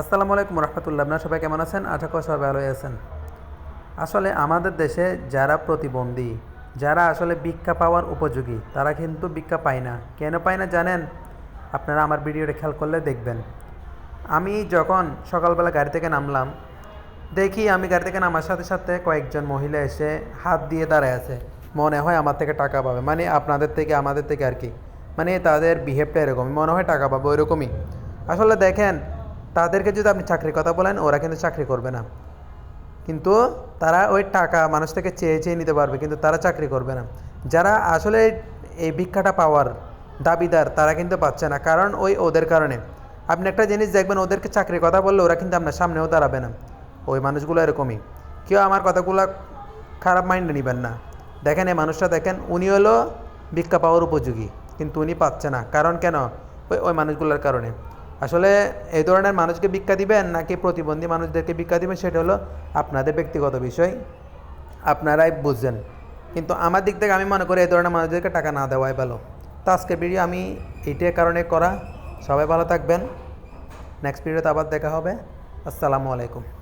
আসসালামু আলাইকুম রহমতুল্লাহ। আপনারা সবাই কেমন আছেন? আশা করি সবাই ভালোই আছেন। আসলে আমাদের দেশে যারা প্রতিবন্ধী, যারা আসলে ভিক্ষা পাওয়ার উপযোগী, তারা কিন্তু ভিক্ষা পায় না। কেন পায় না জানেন? আপনারা আমার ভিডিওটা খেয়াল করলে দেখবেন। আমি যখন সকালবেলা গাড়ি থেকে নামলাম, দেখি আমি গাড়ি থেকে নামার সাথে সাথে কয়েকজন মহিলা এসে হাত দিয়ে দাঁড়ায় আছে। মনে হয় আমার থেকে টাকা পাবে। মানে আপনাদের থেকে, আমাদের থেকে আর কি। মানে তাদের বিহেভটা এরকমই। মনে হয় টাকা পাবে ওইরকমই। আসলে দেখেন তাদেরকে যদি আপনি চাকরির কথা বলেন, ওরা কিন্তু চাকরি করবে না। কিন্তু তারা ওই টাকা মানুষ থেকে চেয়ে চেয়ে নিতে পারবে, কিন্তু তারা চাকরি করবে না। যারা আসলে এই ভিক্ষাটা পাওয়ার দাবিদার, তারা কিন্তু পাচ্ছে না। কারণ ওই ওদের কারণে। আপনি একটা জিনিস দেখবেন, ওদেরকে চাকরির কথা বললে ওরা কিন্তু আপনার সামনেও দাঁড়াবে না। ওই মানুষগুলো এরকমই। কেউ আমার কথাগুলো খারাপ মাইন্ডে নেবেন না। দেখেন এই মানুষটা, দেখেন, উনি হলো ভিক্ষা পাওয়ার উপযোগী, কিন্তু উনি পাচ্ছে না। কারণ কেন? ওই ওই মানুষগুলোর কারণে। আসলে এই ধরনের মানুষকে ভিক্ষা দিবেন নাকি প্রতিবন্ধী মানুষদেরকে ভিক্ষা দিবেন, সেটা হলো আপনাদের ব্যক্তিগত বিষয়। আপনারাই বুঝছেন। কিন্তু আমার দিক থেকে আমি মনে করি এই ধরনের মানুষদেরকে টাকা না দেওয়াই ভালো। তো আজকের ভিডিও আমি এইটার কারণে করা। সবাই ভালো থাকবেন। নেক্সট ভিডিওতে আবার দেখা হবে। আসসালামু আলাইকুম।